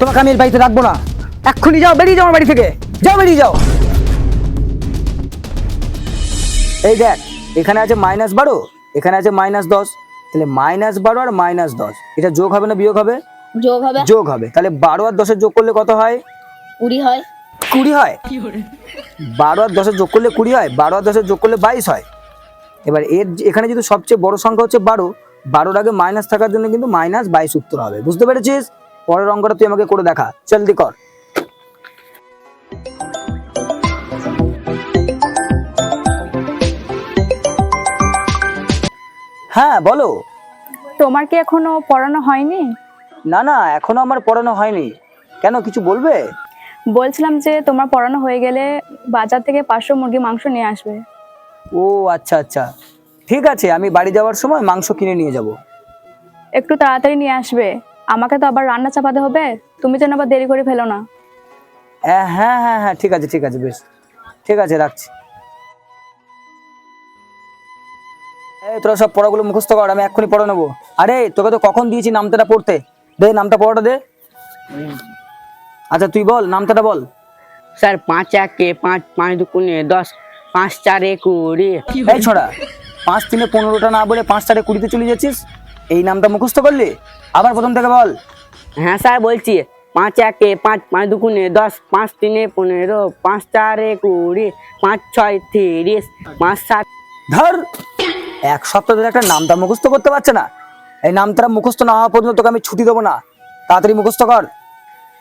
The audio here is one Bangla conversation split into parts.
তোমাকে আমি এর বাড়িতে রাখব না। এক্ষুনি যাও বেরিয়ে যাও আমার বাড়ি থেকে। যাও বেরিয়ে যাও। এই দেখ এখানে আছে মাইনাস বারো এখানে আছে মাইনাস দশ। তাহলে মাইনাস বারো আর মাইনাস দশ এটা যোগ হবে না বিয়োগ হবে? যোগ হবে। যোগ হবে। তাহলে বারো আর দশের যোগ করলে কত হয়? কুড়ি হয়। কুড়ি হয়? বারো আর দশের যোগ করলে কুড়ি হয় বারো আর দশের যোগ করলে বাইশ হয়। এবার এর এখানে যদি সবচেয়ে বড় সংখ্যা হচ্ছে বারো বারোর আগে মাইনাস থাকার জন্য কিন্তু মাইনাস বাইশ উত্তর হবে। বুঝতে পেরেছিস? পরের অঙ্কটা তুই আমাকে করে দেখা। জলদি কর। হ্যাঁ বলো। তোমার কি এখনও পড়ানো হয়নি? না না এখনও আমার পড়ানো হয়নি। কেন কিছু বলবে? বলছিলাম যে তোমার পড়ানো হয়ে গেলে বাজার থেকে পাঁচশো মুরগি মাংস নিয়ে আসবে। ও আচ্ছা আচ্ছা। ঠিক আছে আমি বাড়ি যাওয়ার সময় মাংস কিনে নিয়ে যাব। একটু তাড়াতাড়ি নিয়ে আসবে। আমাকে তো আবার রান্না চাপাতে হবে। তুমি যেন আবার দেরি করে ফেলো না। হ্যাঁ হ্যাঁ হ্যাঁ হ্যাঁ ঠিক আছে ঠিক আছে বেশ। ঠিক আছে রাখছি। এই তোরা সব পড়াগুলো মুখস্থ কর আমি এক্ষুনি পড়ে নেব। আরে তোকে তো কখন দিয়েছি নামটাটা পড়তে? দে নামটা পড়াটা দে। আচ্ছা তুই বল নামটাটা বল। স্যার পাঁচ একে পাঁচ পাঁচ দুকুনে দশ পাঁচ চারে কুড়ি। এই ছোড়া পাঁচ তিনে পনেরোটা না বলে পাঁচ চারে কুড়িতে চলে যাচ্ছিস? এই নামটা মুখস্থ করলি? আবার প্রথম থেকে বল। হ্যাঁ স্যার বলছি। পাঁচ একে পাঁচ পাঁচ দুকুনে দশ পাঁচ তিনে পনেরো পাঁচ চারে কুড়ি পাঁচ ছয় তিরিশ পাঁচ সাত। ধর এক সপ্তাহ ধরে একটা নামটা মুখস্থ করতে পারছে না। এই নামটা মুখস্থ না হওয়া পর্যন্ত তোকে আমি ছুটি দেবো না। তাড়াতাড়ি মুখস্থ কর।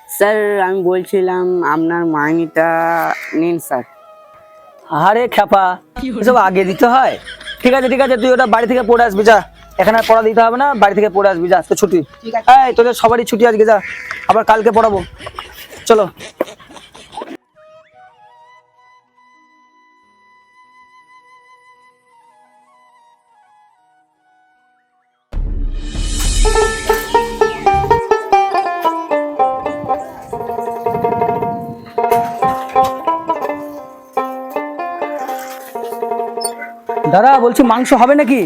স্যার আমি বলছিলাম আপনার মাইনিটা নিন স্যার। আরে খ্যাপা এসব আগে দিতে হয়। ঠিক আছে ঠিক আছে তুই ওটা বাড়ি থেকে পড়ে আসবি যা। এখানে আর পড়া দিতে হবে না বাড়ি থেকে পড়ে আসবি যা তো ছুটি। এই তোদের সবারই ছুটি আজকে যা আবার কালকে পড়াবো। চলো। দাদা বলছি মাংস হবে নাকি?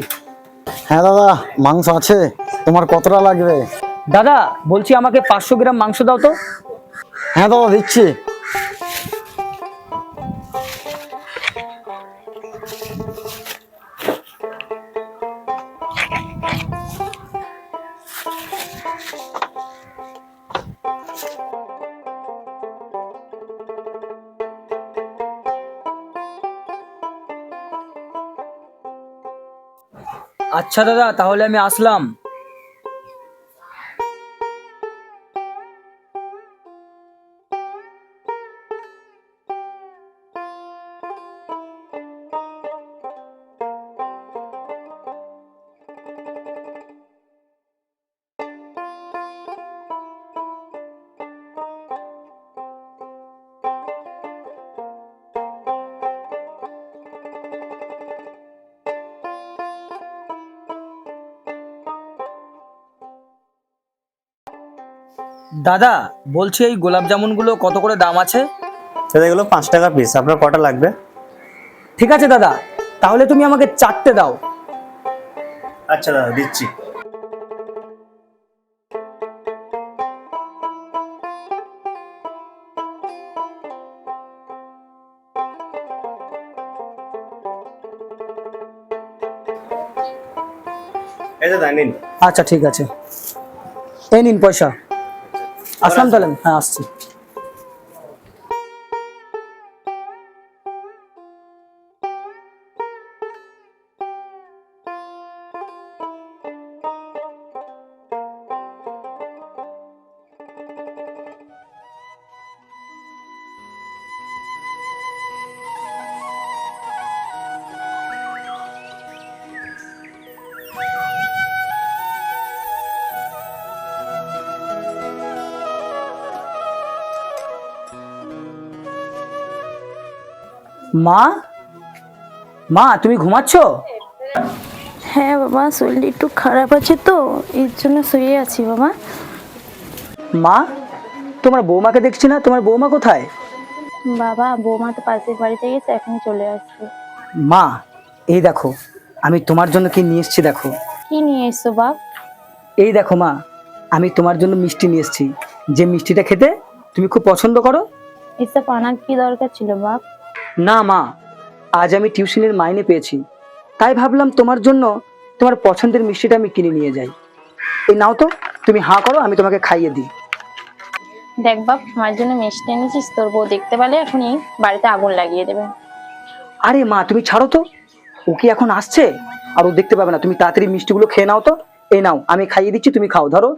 হ্যাঁ দাদা মাংস আছে। তোমার কতটা লাগবে? দাদা বলছি আমাকে পাঁচশো গ্রাম মাংস দাও তো। হ্যাঁ দাদা দিচ্ছি। আচ্ছা দাদা তাহলে আমি আসলাম। দাদা বলছি এই গোলাপ জামুনগুলো কত করে দাম আছে? সেটা এগুলো পাঁচ টাকা পিস আপনার কটা লাগবে? ঠিক আছে দাদা তাহলে তুমি আমাকে চারটে দাও। আচ্ছা দাদা দিচ্ছি। এই দাদা নিন। আচ্ছা ঠিক আছে। এই নিন পয়সা। আসলাম তাহলে হ্যাঁ আসছি। মা? মা তুমি ঘুমাচ্ছ? হ্যাঁ বাবা শরীরটা একটু খারাপ আছে তো এর জন্য শুয়ে আছি বাবা। মা তোমার বৌমাকে দেখছি না তোমার বৌমা কোথায়? বাবা বৌমা তো পাশের বাড়িতে গেছে এখন চলে আসবে মা এই দেখো আমি তোমার জন্য কি নিয়ে এসেছি দেখো। কি নিয়ে এসছো বাপ এই দেখো মা আমি তোমার জন্য মিষ্টি নিয়ে এসেছি। যে মিষ্টিটা খেতে তুমি খুব পছন্দ করো। এসব আনার কি দরকার ছিল বাপ না মা আজ আমি টিউশনের মাইনে পেয়েছি। তাই ভাবলাম তোমার জন্য তোমার পছন্দের মিষ্টিটা আমি কিনে নিয়ে যাই। এই নাও তো তুমি হাঁ করো আমি তোমাকে খাইয়ে দিই। দেখ বাপ আমার জন্য মিষ্টি এনেছিস তোর বউ দেখতে পেলে এখনই বাড়িতে আগুন লাগিয়ে দেবে। আরে মা তুমি ছাড়ো তো। ও কি এখন আসছে? আর ও দেখতে পাবে না। তুমি তাড়াতাড়ি মিষ্টিগুলো খেয়ে নাও তো। এই নাও আমি খাইয়ে দিচ্ছি তুমি খাও ধরো।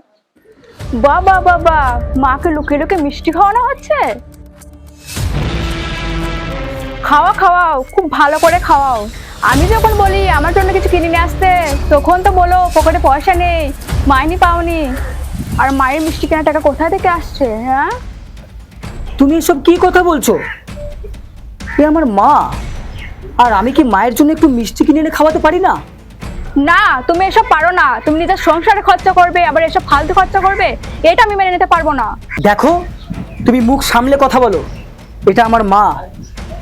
বাবা বাবা মাকে লুকিয়ে লুকিয়ে মিষ্টি খাওয়ানো হচ্ছে? খাওয়া খাওয়াও খুব ভালো করে খাওয়াও। আমি যখন বলি আমার জন্য কিছু কিনে নিয়ে আসতে তখন তো বলো পকেটে পয়সা নেই মাইনি পাওনি। আর মায়ের মিষ্টি কেনার টাকা কোথা থেকে আসছে হ্যাঁ? তুমি এসব কি কথা বলছো? এ আমার মা। আর আমি কি মায়ের জন্য একটু মিষ্টি কিনে এনে খাওয়াতে পারি না? না তুমি এসব পারো না। তুমি নিজের সংসারে খরচা করবে আবার এসব ফালতু খরচা করবে এটা আমি মেনে নিতে পারব না। দেখো তুমি মুখ সামলে কথা বলো। এটা আমার মা।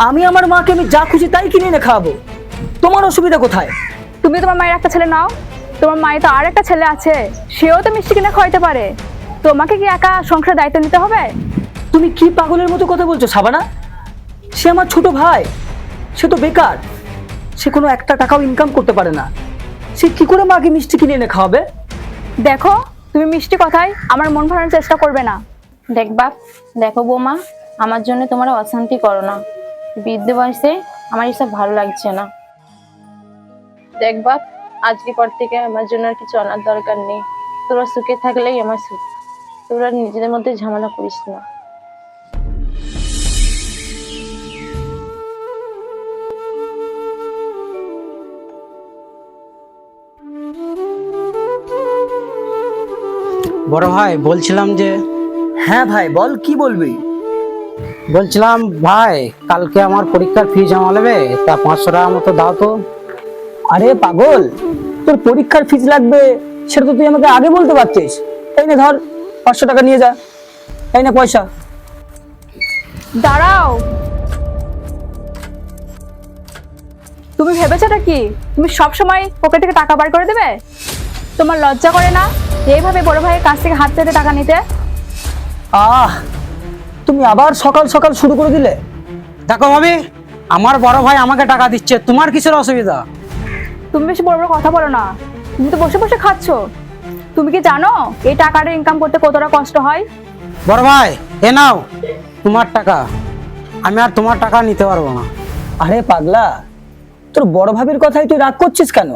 আমি আমার মাকে আমি যা খুশি তাই কিনে এনে খাওয়াবো। তোমার অসুবিধা কোথায়? তুমি তোমার মায়ের একটা ছেলে নাও। তোমার মায়ের তো আর একটা ছেলে আছে সেও তো মিষ্টি কিনে খাওয়াইতে পারে। তোমাকে কি একা সংসার দায়িত্ব নিতে হবে? তুমি কি পাগলের মতো কথা বলছো সাবানা? সে আমার ছোট ভাই সে তো বেকার। সে কোনো একটা টাকাও ইনকাম করতে পারে না। সে কি করে মাকে মিষ্টি কিনে এনে খাওয়াবে? দেখো তুমি মিষ্টি কথায় আমার মন ভরানোর চেষ্টা করবে না। দেখ বাপ দেখো বৌমা আমার জন্য তোমরা অশান্তি করো না। বৃদ্ধ বয়সে আমার এসব ভালো লাগছে না। দেখ বাপ আজকে পর থেকে আমার জন্য আর কিছু আনার দরকার নেই। তোরা সুখে থাকলেই আমার সুখ। তোরা নিজেদের মধ্যে ঝামেলা করিস না। বড় ভাই বলছিলাম যে হ্যাঁ ভাই বল কি বলবি? বলছিলাম ভাই কালকে আমার পরীক্ষার ফি জমা নেবে তা পাঁচশো টাকা মতো দাও তো। আরে পাগল তোর পরীক্ষার ফিজ লাগবে সেটা তো তুই আমাকে আগে বলতে পারছিস এই না ধর পাঁচশো টাকা নিয়ে যা এই না পয়সা। দাঁড়াও। তুমি ভেবেছোটা কি? তুমি সব সময় পকেট থেকে টাকা বার করে দেবে? তোমার লজ্জা করে না এইভাবে বড় ভাইয়ের কাছ থেকে হাত পেতে টাকা নিতে? আহ তুমি আবার সকাল সকাল শুরু করে দিলে? দেখো ভাবি আমার বড় ভাই আমাকে টাকা দিচ্ছে তোমার কিসের অসুবিধা? তুমি বেশি বড় বড় কথা বলো না। তুমি তো বসে বসে খাচ্ছ। তুমি কি জানো এই টাকাটা ইনকাম করতে কতটা কষ্ট হয়? বড় ভাই এ নাও তোমার টাকা। আমি আর তোমার টাকা নিতে পারব না। আরে পাগলা তোর বড় ভাবির কথাই তুই রাগ করছিস কেন?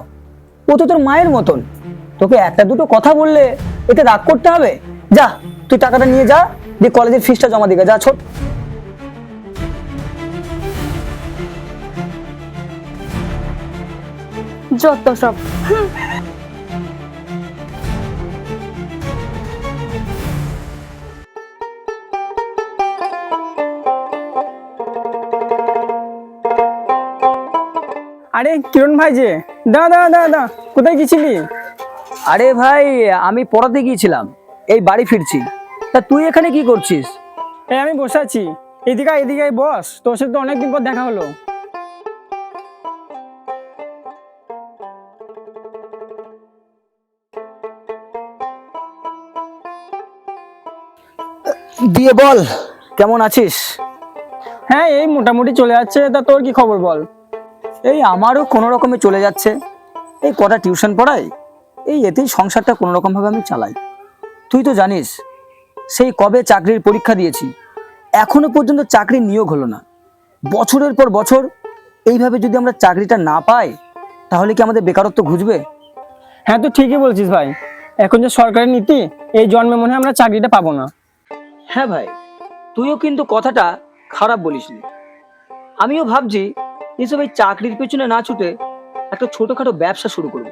ও তো তোর মায়ের মতন। তোকে একটা দুটো কথা বললে এতে রাগ করতে হবে। যা তুই টাকাটা নিয়ে যা। দিয়ে কলেজের ফিসটা জমা দিবে যা ছোট। যত সব। আরে কিরণ ভাই যে দা দা দা দা কোথায় গেছিলি আরে ভাই আমি পড়াতে গিয়েছিলাম এই বাড়ি ফিরছি। তা তুই এখানে কি করছিস? এই আমি বসে আছি। এদিকে এদিকে বস। তোর সাথে তো অনেকদিন পর দেখা হলো। দিয়ে বল কেমন আছিস? হ্যাঁ এই মোটামুটি চলে যাচ্ছে। তা তোর কি খবর বল? এই আমারও কোনো রকমে চলে যাচ্ছে। এই কটা টিউশন পড়াই এই এতেই সংসারটা কোনো রকমভাবে আমি চালাই। তুই তো জানিস সেই কবে চাকরির পরীক্ষা দিয়েছি? এখনও পর্যন্ত চাকরি নিয়োগ হলো না। বছরের পর বছর এইভাবে যদি আমরা চাকরিটা না পাই তাহলে কি আমাদের বেকারত্ব ঘুচবে? হ্যাঁ তুই ঠিকই বলছিস ভাই। এখন যে সরকারি নীতি এই জন্মে মনে হয় আমরা চাকরিটা পাবো না। হ্যাঁ ভাই তুইও কিন্তু কথাটা খারাপ বলিসনি। আমিও ভাবছি এসব এই চাকরির পেছনে না ছুটে একটা ছোটখাটো ব্যবসা শুরু করব।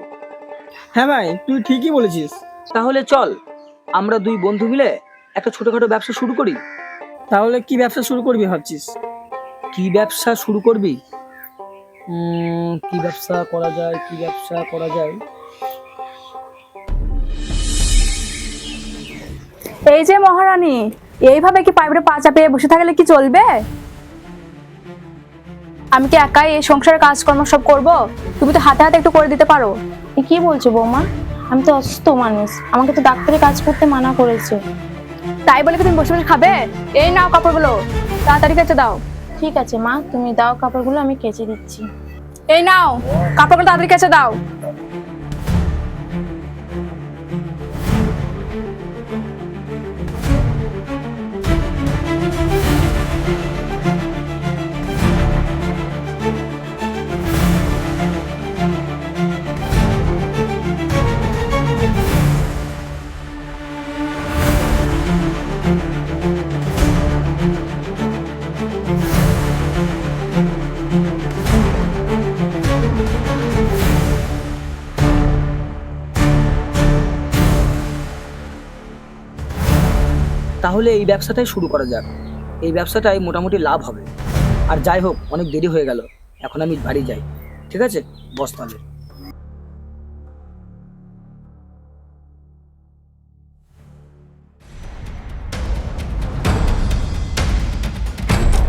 হ্যাঁ ভাই তুই ঠিকই বলেছিস। তাহলে চল আমরা দুই বন্ধু মিলে একটা ছোটখাটো ব্যবসা শুরু করি? তাহলে কি ব্যবসা শুরু করবি ভাবছিস? কি ব্যবসা শুরু করবি? কি ব্যবসা করা যায় কি ব্যবসা করা যায়? এই যে মহারানী এইভাবে কি পাইপে পা চাপিয়ে বসে থাকলে কি চলবে? আমি কি একাই এই সংসারের কাজকর্ম সব করব? তুমি তো হাতে হাতে একটু করে দিতে পারো। এ কি বলছো বৌমা? আমি তো অসুস্থ মানুষ। আমাকে তো ডাক্তারি কাজ করতে মানা করেছে। তাই বলে কি তুমি বসে বসে খাবে? এই নাও কাপড়গুলো। তাড়াতাড়ি কেচে দাও। ঠিক আছে মা। তুমি দাও কাপড়গুলো আমি কেচে দিচ্ছি। এই নাও কাপড়গুলো তাড়াতাড়ি কেচে দাও। তাহলে এই ব্যবসাটাই শুরু করা যাক। এই ব্যবসাটাই মোটামুটি লাভ হবে। আর যাই হোক, অনেক দেরি হয়ে গেল। এখন আমি বাড়ি যাই। ঠিক আছে? বস তাহলে।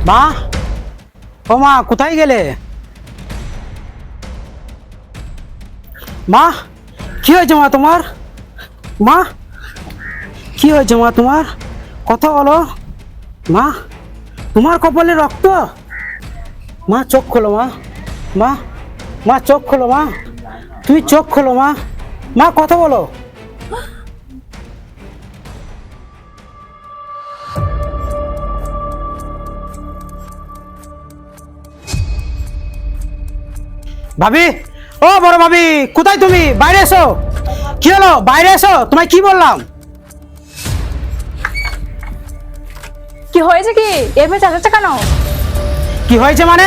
মা? ও মা, কোথায় গেলে? মা, কি হয়েছে মা তোমার? মা, কি হয়েছে মা তোমার? কথা বলো। মা, তোমার কপালে রক্ত? মা, চোখ খোলো মা। মা মা, চোখ খোলো মা। তুমি চোখ খোলো মা। মা, কথা বলো। ভাবি, ও বড় ভাবি, কোথায় তুমি? বাইরে এসো। কি হলো? বাইরে এসো। তোমায় কি বললাম? হয়েছে কি? এভাবে চাচাচ্ছে কেন? কি হয়েছে মানে?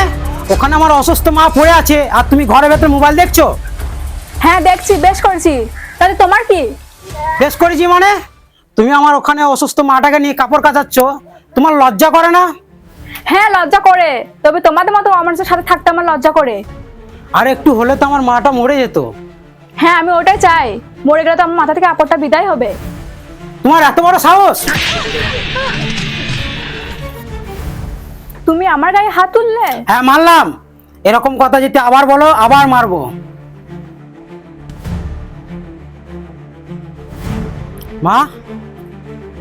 ওখানে আমার অসুস্থ মা পড়ে আছে আর তুমি ঘরে ভেতরে মোবাইল দেখছ? হ্যাঁ দেখছি বেশ করেছি। তাহলে তোমার কি? বেশ করেছি মানে? তুমি আমার ওখানে অসুস্থ মাটাকে নিয়ে কাপড় কাচাচ্ছ তোমার লজ্জা করে না? হ্যাঁ লজ্জা করে। তবে তোমাদের মতো আমার সাথে থাকতে আমার লজ্জা করে। আর একটু হলে তো আমার মাটা মরে যেত। হ্যাঁ আমি ওটাই চাই। মরে গেলে তো আমার মাথা থেকে আপরটা বিদায় হবে। তোমার এত বড় সাহস? তুমি আমার গায়ে হাত তুললে? হ্যাঁ মারলাম এরকম কথা যদি আবার বলো আবার মারবো। মা?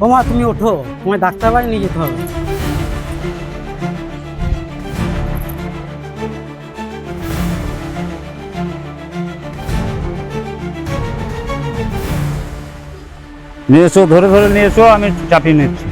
ও মা তুমি ওঠো। তোমায় ডাক্তার বাড়ি নিয়ে যেতে হবে। নিয়ে এসো ধরে ধরে নিয়ে এসো আমি চাপিয়ে নিচ্ছি।